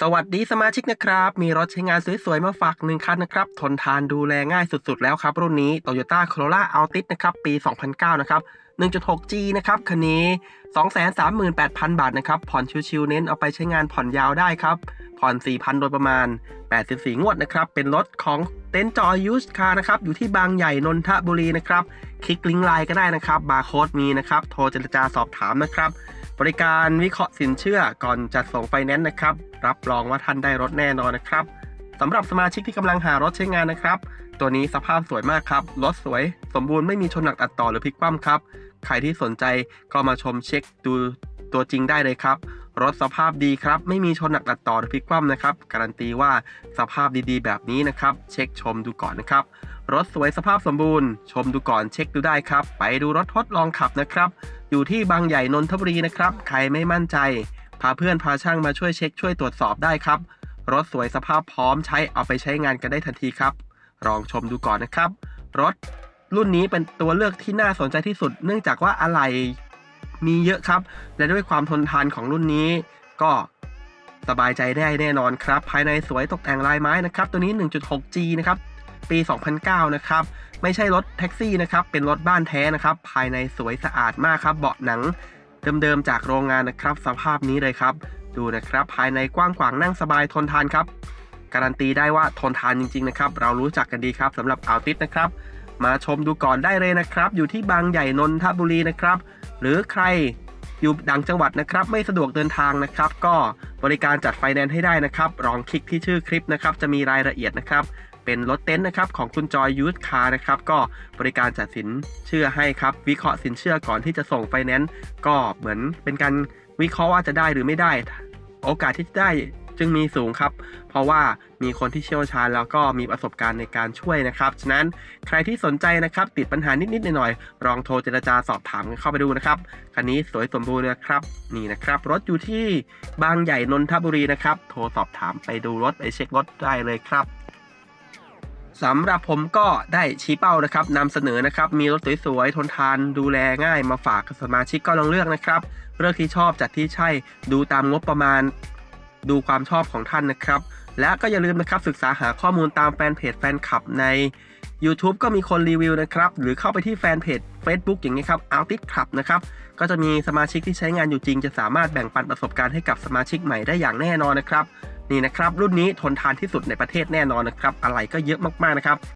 สวัสดีสมาชิกนะครับ มีรถใช้งานสวยๆ มาฝากหนึ่งคันนะครับ ทนทานดูแลง่ายสุดๆ แล้วครับ รุ่นนี้ Toyota Corolla Altis นะครับ ปี 2009 นะครับ 1.6G นะครับคันนี้ 238,000 บาทนะครับ ผ่อนชิวๆเน้นเอาไปใช้งานผ่อนยาวได้ครับ ผ่อน 4,000 โดยประมาณ 84 งวดนะครับ เป็นรถของเต็นท์จอยูสคาร์นะครับ อยู่ที่บางใหญ่นนทบุรีนะครับ คลิกลิงก์ไลน์ก็ได้นะครับ บาร์โค้ดมีนะครับ โทรเจรจาสอบถามนะครับ บริการวิเคราะห์สินเชื่อก่อนจัดส่งไฟแนนซ์นะครับ รับรองว่าท่านได้รถแน่นอนนะครับสำหรับสมาชิกที่กำลังหารถใช้งานนะครับ ตัวนี้สภาพสวยมากครับ รถสวย สมบูรณ์ไม่มีชนหนักตัดต่อหรือพลิกคว่ำครับ ใครที่สนใจก็มาชมเช็คดูตัวจริงได้เลยครับ รถสภาพดีครับ ไม่มีชนหนักตัดต่อหรือพลิกคว่ำนะครับ การันตีว่าสภาพดีๆ แบบนี้นะครับ เช็คชมดูก่อนนะครับ รถสวยสภาพสมบูรณ์ ชมดูก่อนเช็คดูได้ครับ ไปดูรถทดลองขับนะครับ อยู่ที่บางใหญ่นนทบุรีนะครับ ใครไม่มั่นใจ พาเพื่อนพาช่างมาช่วยเช็คช่วยตรวจสอบได้ครับ รถสวยสภาพพร้อมใช้เอาไปใช้งานกันได้ทันทีครับ ลองชมดูก่อนนะครับ รถรุ่นนี้เป็นตัวเลือกที่น่าสนใจที่สุด เนื่องจากว่าอะไหล่ มีเยอะครับ และด้วยความทนทานของรุ่นนี้ ก็สบายใจได้แน่นอนครับ ภายในสวยตกแต่งลายไม้นะครับ ตัวนี้ 1.6G นะครับ ปี 2009 นะครับ ไม่ใช่รถแท็กซี่นะครับ เป็นรถบ้านแท้นะครับ ภายในสวยสะอาดมากครับ เบาะหนังเดิมๆจากโรงงานนะครับ สภาพนี้เลยครับ ดูนะครับ ภายในกว้างขวางนั่งสบายทนทานครับ การันตีได้ว่าทนทานจริง ๆ นะครับ เรารู้จักกันดีครับสำหรับอัลติสนะครับ มาชมดูก่อนได้เลยนะครับ อยู่ที่บางใหญ่นนทบุรีนะครับ หรือใครอยู่ดังจังหวัดนะครับ ไม่สะดวกเดินทางนะครับ ก็บริการจัดไฟแนนซ์ให้ได้นะครับลองคลิกที่ชื่อคลิปนะครับ จะมีรายละเอียดนะครับ เป็นรถเต็นท์นะครับของคุณจอยยูทคาร์นะครับ ก็บริการจัดสินเชื่อให้ครับ วิเคราะห์สินเชื่อก่อนที่จะส่งไฟแนนซ์ก็เหมือนเป็นการวิเคราะห์ว่าจะได้หรือไม่ได้ โอกาสที่จะได้ จึงมีสูงครับ เพราะว่ามีคนที่เชี่ยวชาญแล้วก็มีประสบการณ์ในการช่วยนะครับ ฉะนั้นใครที่สนใจนะครับติดปัญหานิดๆหน่อยๆลองโทรเจรจาสอบถามกันเข้าไปดูนะครับคันนี้สวยสมบูรณ์นะครับนี่นะครับรถอยู่ที่บางใหญ่นนทบุรีนะครับโทรสอบถามไปดูรถไปเช็ครถได้เลยครับสำหรับผมก็ได้ชี้เป้านะครับนำเสนอนะครับมีรถสวยๆทนทานดูแลง่ายมาฝากสมาชิกก็ลองเลือกนะครับเลือกที่ชอบจัดที่ใช่ดูตามงบประมาณ ดูความชอบของท่านนะครับ และก็อย่าลืมนะครับศึกษาหาข้อมูลตามแฟนเพจแฟนคลับใน YouTube ก็มีคนรีวิวนะครับ หรือเข้าไปที่แฟนเพจ Facebook อย่างนี้ครับ Altis Club นะครับ ก็จะมีสมาชิกที่ใช้งานอยู่จริง จะสามารถแบ่งปันประสบการณ์ให้กับสมาชิกใหม่ได้อย่างแน่นอนนะครับ นี่นะครับ รุ่นนี้ทนทานที่สุดในประเทศแน่นอนนะครับ อะไรก็เยอะมากๆนะครับ